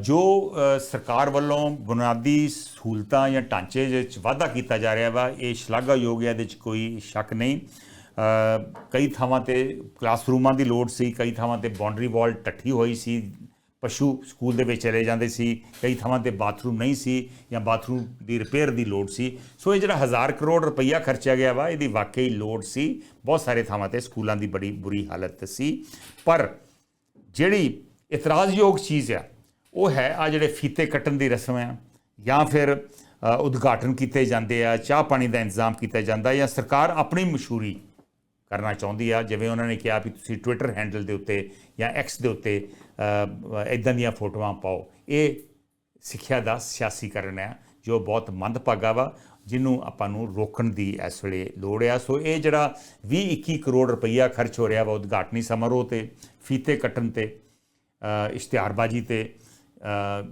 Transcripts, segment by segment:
ਜੋ ਸਰਕਾਰ ਵੱਲੋਂ ਬੁਨਿਆਦੀ ਸਹੂਲਤਾਂ ਜਾਂ ਢਾਂਚੇ ਦੇ ਵਿੱਚ ਵਾਧਾ ਕੀਤਾ ਜਾ ਰਿਹਾ ਵਾ, ਇਹ ਸ਼ਲਾਘਾਯੋਗ ਹੈ, ਇਹਦੇ ਵਿੱਚ ਕੋਈ ਸ਼ੱਕ ਨਹੀਂ। ਕਈ ਥਾਵਾਂ ਤੇ ਕਲਾਸਰੂਮਾਂ ਦੀ ਲੋੜ ਸੀ, ਕਈ ਥਾਵਾਂ ਤੇ ਬਾਉਂਡਰੀ ਵਾਲ ਟੱਠੀ ਹੋਈ ਸੀ, ਪਸ਼ੂ ਸਕੂਲ ਦੇ ਵਿੱਚ ਚਲੇ ਜਾਂਦੇ ਸੀ, ਕਈ ਥਾਵਾਂ ਤੇ ਬਾਥਰੂਮ ਨਹੀਂ ਸੀ ਜਾਂ ਬਾਥਰੂਮ ਦੀ ਰਿਪੇਅਰ ਦੀ ਲੋੜ ਸੀ। ਸੋ ਇਹ ਜਿਹੜਾ ਹਜ਼ਾਰ ਕਰੋੜ ਰੁਪਈਆ ਖਰਚਿਆ ਗਿਆ ਵਾ, ਇਹਦੀ ਵਾਕਈ ਲੋੜ ਸੀ। ਬਹੁਤ ਸਾਰੇ ਥਾਵਾਂ ਤੇ ਸਕੂਲਾਂ ਦੀ ਬੜੀ ਬੁਰੀ ਹਾਲਤ ਸੀ। ਪਰ ਜਿਹੜੀ ਇਤਰਾਜ਼ਯੋਗ ਚੀਜ਼ ਆ ਉਹ ਹੈ ਆ ਜਿਹੜੇ ਫੀਤੇ ਕੱਟਣ ਦੀ ਰਸਮ ਆ ਜਾਂ ਫਿਰ ਉਦਘਾਟਨ ਕੀਤੇ ਜਾਂਦੇ ਆ, ਚਾਹ ਪਾਣੀ ਦਾ ਇੰਤਜ਼ਾਮ ਕੀਤਾ ਜਾਂਦਾ ਜਾਂ ਸਰਕਾਰ ਆਪਣੀ ਮਸ਼ਹੂਰੀ ਕਰਨਾ ਚਾਹੁੰਦੀ ਆ, ਜਿਵੇਂ ਉਹਨਾਂ ਨੇ ਕਿਹਾ ਵੀ ਤੁਸੀਂ ਟਵਿੱਟਰ ਹੈਂਡਲ ਦੇ ਉੱਤੇ ਜਾਂ ਐਕਸ ਦੇ ਉੱਤੇ ਇਦਾਂ ਦੀਆਂ ਫੋਟੋਆਂ ਪਾਓ। ਇਹ ਸਿੱਖਿਆ ਦਾ ਸਿਆਸੀਕਰਨ ਹੈ, ਜੋ ਬਹੁਤ ਮੰਦਭਾਗਾ ਵਾ, ਜਿਹਨੂੰ ਆਪਾਂ ਨੂੰ ਰੋਕਣ ਦੀ ਇਸ ਵੇਲੇ ਲੋੜ ਆ। ਸੋ ਇਹ ਜਿਹੜਾ 20-21 ਕਰੋੜ ਰੁਪਈਆ ਖਰਚ ਹੋ ਰਿਹਾ ਵਾ ਉਦਘਾਟਨੀ ਸਮਾਰੋਹ ਤੇ, ਫੀਤੇ ਕੱਟਣ ਤੇ ਇਸ਼ਤਿਹਾਰਬਾਜ਼ੀ ਤੇ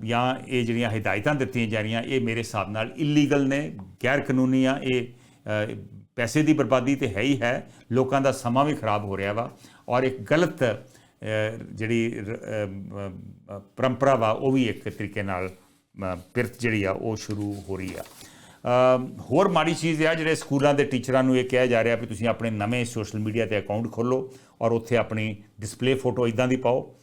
ਜਾਂ ਇਹ ਜਿਹੜੀਆਂ ਹਦਾਇਤਾਂ ਦਿੱਤੀਆਂ ਜਾ ਰਹੀਆਂ, ਇਹ ਮੇਰੇ ਹਿਸਾਬ ਨਾਲ ਇਲੀਗਲ ਨੇ ਗੈਰ ਕਾਨੂੰਨੀ ਆ, ਇਹ ਪੈਸੇ ਦੀ ਬਰਬਾਦੀ ਤੇ ਹੈ ਹੀ ਹੈ, ਲੋਕਾਂ ਦਾ ਸਮਾਂ ਵੀ ਖਰਾਬ ਹੋ ਰਿਹਾ ਵਾ, ਔਰ ਇੱਕ ਗਲਤ ਜਿਹੜੀ ਪਰੰਪਰਾ ਵਾ, ਉਹ ਵੀ ਇੱਕ ਤਰੀਕੇ ਨਾਲ ਪਿਰਤ ਜਿਹੜੀ ਆ, ਉਹ ਸ਼ੁਰੂ ਹੋ ਰਹੀ ਆ। ਹੋਰ ਮਾੜੀ ਚੀਜ਼ ਆ, ਜਿਹੜੇ ਸਕੂਲਾਂ ਦੇ ਟੀਚਰਾਂ ਨੂੰ ਇਹ ਕਿਹਾ ਜਾ ਰਿਹਾ ਵੀ ਤੁਸੀਂ ਆਪਣੇ ਨਵੇਂ ਸੋਸ਼ਲ ਮੀਡੀਆ ਤੇ ਅਕਾਊਂਟ ਖੋਲੋ ਔਰ ਉੱਥੇ ਆਪਣੀ ਡਿਸਪਲੇ ਫੋਟੋ ਇਦਾਂ ਦੀ ਪਾਓ।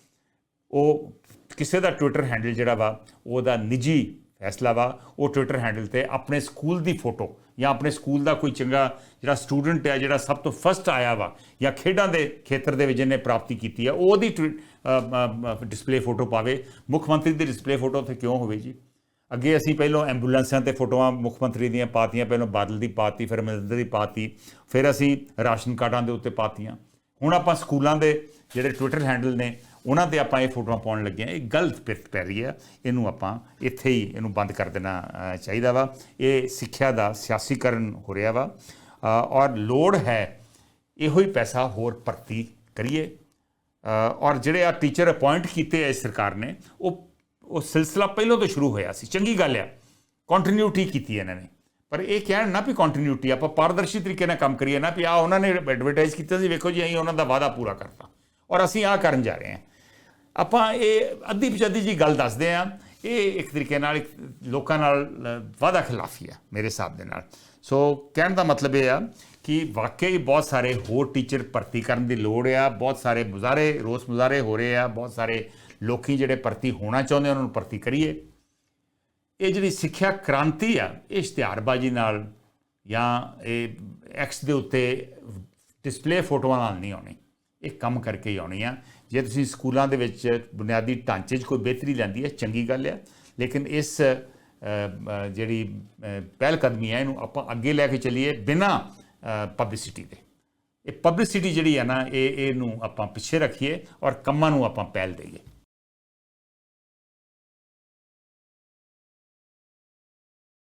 ਉਹ ਕਿਸੇ ਦਾ ਟਵਿੱਟਰ ਹੈਂਡਲ ਜਿਹੜਾ ਵਾ, ਉਹਦਾ ਨਿੱਜੀ ਫੈਸਲਾ ਵਾ, ਉਹ ਟਵਿੱਟਰ ਹੈਂਡਲ ਤੇ ਆਪਣੇ ਸਕੂਲ ਦੀ ਫੋਟੋ ਜਾਂ ਆਪਣੇ ਸਕੂਲ ਦਾ ਕੋਈ ਚੰਗਾ ਜਿਹੜਾ ਸਟੂਡੈਂਟ ਹੈ ਜਿਹੜਾ ਸਭ ਤੋਂ ਫਸਟ ਆਇਆ ਵਾ, ਜਾਂ ਖੇਡਾਂ ਦੇ ਖੇਤਰ ਦੇ ਵਿੱਚ ਜਿਹਨੇ ਪ੍ਰਾਪਤੀ ਕੀਤੀ ਆ, ਉਹਦੀ ਡਿਸਪਲੇ ਫੋਟੋ ਪਾਵੇ। ਮੁੱਖ ਮੰਤਰੀ ਦੀ ਡਿਸਪਲੇ ਫੋਟੋ ਉੱਥੇ ਕਿਉਂ ਹੋਵੇ ਜੀ? ਅੱਗੇ ਅਸੀਂ ਪਹਿਲਾਂ ਐਂਬੂਲੈਂਸਾਂ ਤੇ ਫੋਟੋਆਂ ਮੁੱਖ ਮੰਤਰੀ ਦੀਆਂ ਪਾਤੀਆਂ, ਪਹਿਲਾਂ ਬਾਦਲ ਦੀ ਪਾਤੀ, ਫਿਰ ਅਮਰਿੰਦਰ ਦੀ ਪਾਤੀ, ਫਿਰ ਅਸੀਂ ਰਾਸ਼ਨ ਕਾਰਡਾਂ ਦੇ ਉੱਤੇ ਪਾਤੀਆਂ। ਹੁਣ ਆਪਾਂ ਸਕੂਲਾਂ ਦੇ ਜਿਹੜੇ ਟਵਿੱਟਰ ਹੈਂਡਲ ਨੇ, ਉਹਨਾਂ ਤੇ ਆਪਾਂ ਇਹ ਫੋਟੋਆਂ ਪਾਉਣ ਲੱਗੇ ਹਾਂ। ਇਹ ਗਲਤ ਪਿਰਤ ਪੈ ਰਹੀ ਆ ਇਹਨੂੰ ਆਪਾਂ ਇੱਥੇ ਹੀ ਇਹਨੂੰ ਬੰਦ ਕਰ ਦੇਣਾ ਚਾਹੀਦਾ ਵਾ। ਇਹ ਸਿੱਖਿਆ ਦਾ ਸਿਆਸੀਕਰਨ ਹੋ ਰਿਹਾ ਵਾ। ਔਰ ਲੋੜ ਹੈ ਇਹੋ ਹੀ ਪੈਸਾ ਹੋਰ ਭਰਤੀ ਕਰੀਏ। ਔਰ ਜਿਹੜੇ ਆ ਟੀਚਰ ਅਪਾਇੰਟ ਕੀਤੇ ਆ ਇਸ ਸਰਕਾਰ ਨੇ, ਉਹ ਉਹ ਸਿਲਸਿਲਾ ਪਹਿਲਾਂ ਤੋਂ ਸ਼ੁਰੂ ਹੋਇਆ ਸੀ। ਚੰਗੀ ਗੱਲ ਆ। ਕੰਟੀਨਿਊਟੀ ਕੀਤੀ ਇਹਨਾਂ ਨੇ। ਪਰ ਇਹ ਕਹਿਣ ਨਾ ਵੀ ਕੰਟੀਨਿਊਟੀ ਆਪਾਂ ਪਾਰਦਰਸ਼ੀ ਤਰੀਕੇ ਨਾਲ ਕੰਮ ਕਰੀਏ ਨਾ ਵੀ ਆ ਉਹਨਾਂ ਨੇ ਐਡਵਰਟਾਈਜ਼ ਕੀਤਾ ਸੀ, ਵੇਖੋ ਜੀ, ਅਸੀਂ ਉਹਨਾਂ ਦਾ ਵਾਅਦਾ ਪੂਰਾ ਕਰਤਾ। ਔਰ ਅਸੀਂ ਆ ਕਰਨ ਜਾ ਰਹੇ ਹਾਂ। ਆਪਾਂ ਇਹ ਅੱਧੀ ਪਚੱਧੀ ਜੀ ਗੱਲ ਦੱਸਦੇ ਆ ਇਹ ਇੱਕ ਤਰੀਕੇ ਨਾਲ ਲੋਕਾਂ ਨਾਲ ਵਾਅਦਾ ਖਿਲਾਫੀ ਆ, ਮੇਰੇ ਹਿਸਾਬ ਦੇ ਨਾਲ। ਸੋ ਕਹਿਣ ਦਾ ਮਤਲਬ ਇਹ ਆ ਕਿ ਵਾਕਈ ਬਹੁਤ ਸਾਰੇ ਹੋਰ ਟੀਚਰ ਭਰਤੀ ਕਰਨ ਦੀ ਲੋੜ ਆ, ਬਹੁਤ ਸਾਰੇ ਮੁਜ਼ਾਰੇ ਰੋਸ ਮੁਜ਼ਾਰੇ ਹੋ ਰਹੇ ਆ, ਬਹੁਤ ਸਾਰੇ ਲੋਕੀ ਜਿਹੜੇ ਭਰਤੀ ਹੋਣਾ ਚਾਹੁੰਦੇ ਉਹਨਾਂ ਨੂੰ ਭਰਤੀ ਕਰੀਏ। ਇਹ ਜਿਹੜੀ ਸਿੱਖਿਆ ਕ੍ਰਾਂਤੀ ਆ ਇਹ ਇਸ਼ਤਿਹਾਰਬਾਜ਼ੀ ਨਾਲ ਜਾਂ ਇਹ ਐਕਸ ਦੇ ਉੱਤੇ ਡਿਸਪਲੇ ਫੋਟੋਆਂ ਨਾਲ ਨਹੀਂ ਆਉਣੀ। ਇਹ ਕੰਮ ਕਰਕੇ ਹੀ ਆਉਣੀ ਆ। ਜੇ ਤੁਸੀਂ ਸਕੂਲਾਂ ਦੇ ਵਿੱਚ ਬੁਨਿਆਦੀ ਢਾਂਚੇ 'ਚ ਕੋਈ ਬਿਹਤਰੀ ਲੈਂਦੀ ਹੈ ਚੰਗੀ ਗੱਲ ਆ। ਲੇਕਿਨ ਇਸ ਜਿਹੜੀ ਅ, ਪਹਿਲ ਕਦਮੀ ਹੈ ਇਹਨੂੰ ਆਪਾਂ ਅੱਗੇ ਲੈ ਕੇ ਚੱਲੀਏ ਬਿਨਾ ਪਬਲਿਸਿਟੀ ਦੇ। ਇਹ ਪਬਲਿਸਿਟੀ ਜਿਹੜੀ ਹੈ ਨਾ ਇਹ ਇਹਨੂੰ ਆਪਾਂ ਪਿੱਛੇ ਰੱਖੀਏ ਔਰ ਕੰਮਾਂ ਨੂੰ ਆਪਾਂ ਪਹਿਲ ਦੇਈਏ।